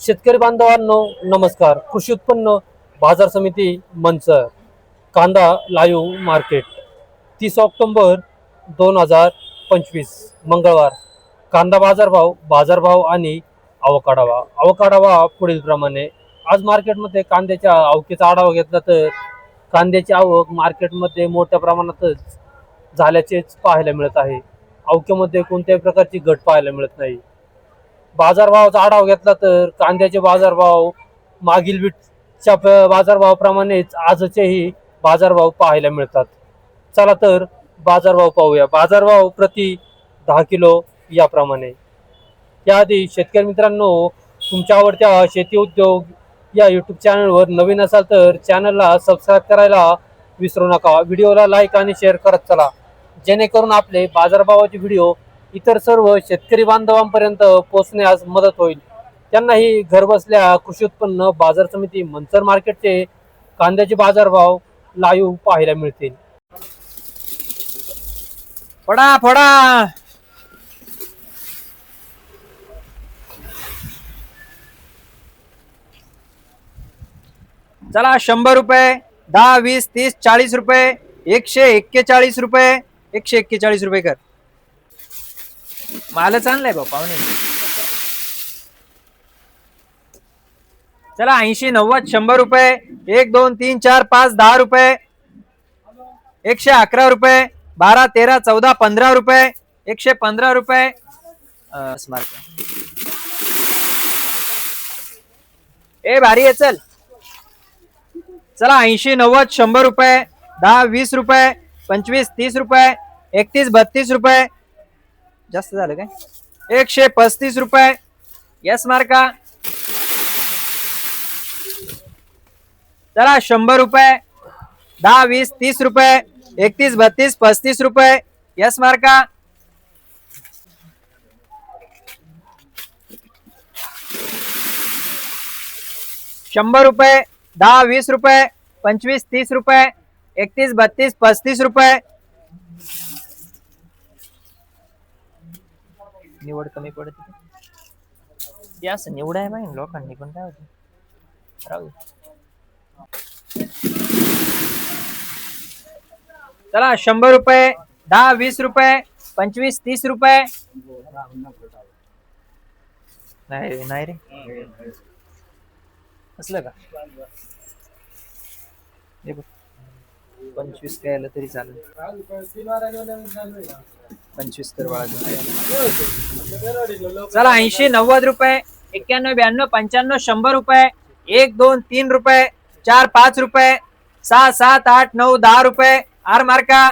शेतकरी बांधवांनो नमस्कार. कृषी उत्पन्न बाजार समिती मंच कांदा लाईव्ह मार्केट तीस ऑक्टोंबर दोन हजार पंचवीस मंगळवार. कांदा बाजारभाव बाजारभाव आणि अवकाढावा अवकाढावा पुढील प्रमाणे. आज मार्केटमध्ये कांद्याच्या आवकीचा आढावा घेतला तर कांद्याची आवक मार्केटमध्ये मोठ्या प्रमाणातच झाल्याचेच पाहायला मिळत आहे. अवक्यामध्ये कोणत्याही प्रकारची घट पाहायला मिळत नाही. बाजारभावाचा आढावा घेतला तर कांद्याचे बाजारभाव मागील बीटच्या बाजारभावाप्रमाणेच आजचेही बाजारभाव पाहायला मिळतात. चला तर बाजारभाव पाहूया. बाजारभाव प्रति दहा किलो याप्रमाणे. याआधी शेतकरी मित्रांनो तुमच्या आवडत्या शेती उद्योग या यूट्यूब चॅनलवर नवीन असाल तर चॅनलला सबस्क्राईब करायला विसरू नका. व्हिडिओला लाईक आणि शेअर करत चला. जेणेकरून आपले बाजारभावाचे व्हिडिओ इतर सर्व शेतकरी बांधवांपर्यंत पोहोचण्यास मदत होईल. त्यांनाही घरबसल्या कृषी उत्पन्न बाजार समिती मंचर मार्केटचे कांद्याचे बाजारभाव लाईव्ह पाहायला मिळतील. फडा फडा. चला शंभर रुपये दहा वीस तीस चाळीस रुपये एकशे एक्केचाळीस रुपये एकशे एक्केचाळीस रुपये कर. मालच आणलाय बा पाहुणे. चला ऐंशी नव्वद शंभर रुपये. एक दोन तीन चार पाच दहा रुपये. एकशे अकरा रुपये. बारा तेरा चौदा पंधरा रुपये. एकशे पंधरा रुपये. ए भारी आहे चल. चला ऐंशी नव्वद शंभर रुपये. दहा वीस रुपये. पंचवीस तीस रुपये. एकतीस बत्तीस रुपये. जास्त झालं काय? एकशे पस्तीस रुपये. यस मार्का. चला शंभर रुपये. दहा वीस तीस रुपये. एकतीस बत्तीस पस्तीस रुपये. यस मार्का. शंभर रुपये दहा वीस रुपये पंचवीस तीस रुपये. एकतीस बत्तीस पस्तीस रुपये. निवड कमी पडते. ते असं निवड आहे माहिती लोकांनी पण काय होते? राहू चला शंभर रुपये दहा वीस रुपये पंचवीस तीस रुपये. नाही रे नाही रे. असलं का? पंचवीस काय आलं तरी चालेल. पंचवीस कर चला ऐंशी नव्वद रुपये एक्क्याण्णव ब्याण्णव पंच्याण्णव शंभर रुपये एक दोन तीन रुपये चार पाच रुपये सहा सात आठ नऊ दहा रुपये आर मार्का.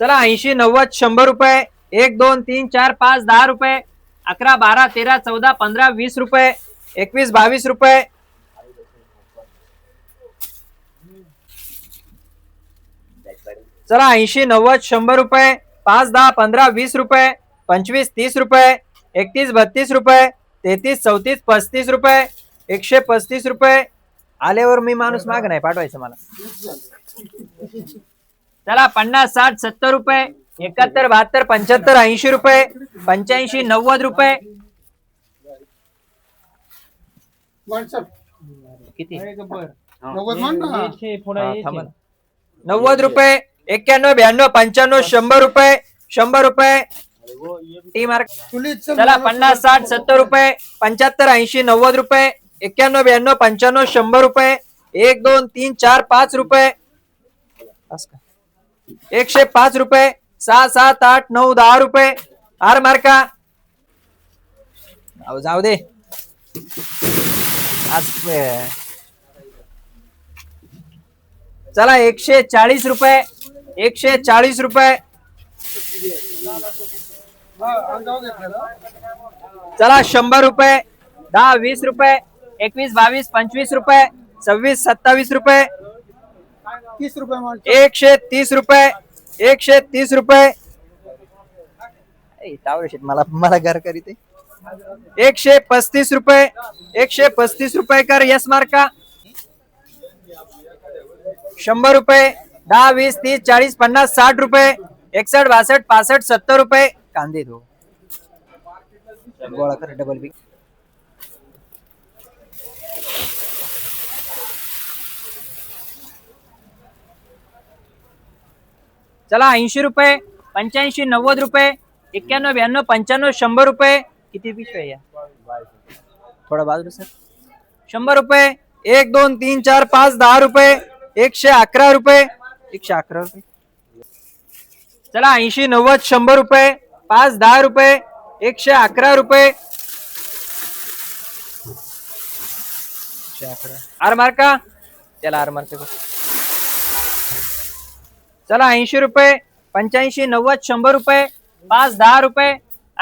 चला ऐंशी नव्वद शंभर रुपये एक दोन तीन चार पाच दहा रुपये अकरा बारा तेरा चौदा पंधरा वीस रुपये एकवीस बावीस रुपये. चला ऐंशी नव्वद शंभर रुपये. पाच दहा पंधरा वीस रुपये. पंचवीस तीस रुपये. एकतीस बत्तीस रुपये. तेहतीस चौतीस पस्तीस रुपये. एकशे पस्तीस रुपये. आल्यावर मी माणूस माग नाही पाठवायचं मला. चला पन्नास साठ सत्तर रुपये. एकाहत्तर बहात्तर पंच्याहत्तर ऐंशी रुपये. पंच्याऐंशी नव्वद रुपये. किती? नव्वद म्हण ना. हा, थांबा ना. नव्वद रुपये एक्क्याण्णव ब्याण्णव पंच्याण्णव शंभर रुपये शंभर रुपये. टी मार्क चला. पन्नास साठ सत्तर रुपये पंच्याहत्तर ऐंशी नव्वद रुपये एक्क्याण्णव ब्याण्णव पंच्याण्णव शंभर रुपये. एक दोन तीन चार पाच रुपये. बस का? एकशे पाच रुपये सहा सात आठ नऊ दहा रुपये. आर मार्का अहो, जाऊ दे. आज चला एकशे चाळीस रुपये एकशे चाळीस रुपये चला शंभर रुपये दहा वीस रुपये एकवीस बावीस पंचवीस रुपये सव्वीस सत्तावीस रुपये तीस रुपये. एकशे तीस रुपये एकशे तीस रुपये मला मला घर करीत आहे. एकशे पस्तीस रुपये एकशे पस्तीस रुपये कर यस मार्का. शंभर रुपये दहा वीस तीस चाळीस पन्नास साठ रुपये एकसठ बासष्ट पासष्ट सत्तर रुपये. कांदे दो गोळा कर डबल बी चला ऐंशी रुपये पंच्याऐंशी नव्वद रुपये एक्क्याण्णव ब्याण्णव पंच्याण्णव शंभर रुपये. किती पिशव्या या? थोडा बाजूला सर. शंभर रुपये एक दोन तीन चार पाच दहा रुपये एकशे अकरा रुपये. एकशे अकरा रुपये. चला ऐंशी नव्वद शंभर रुपये पाच दहा रुपये एकशे अकरा रुपये. एकशे अकरा. आर मार्का त्याला आर मार्का चला ऐंशी रुपये पंच्याऐंशी नव्वद शंभर रुपये पाच दहा रुपये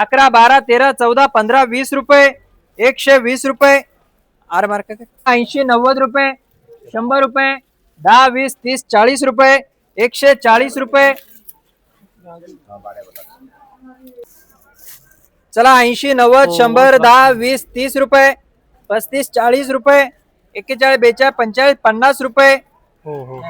अकरा बारा तेरा चौदा पंधरा वीस रुपये एकशे वीस रुपये. आर मार्क ऐंशी नव्वद रुपये शंभर रुपये दहा वीस तीस चाळीस रुपये एकशे चाळीस रुपये. चला ऐंशी नव्वद शंभर दहा वीस तीस रुपये पस्तीस चाळीस रुपये एक्केचाळीस बेचाळीस पंचेचाळीस पन्नास रुपये. हो हो.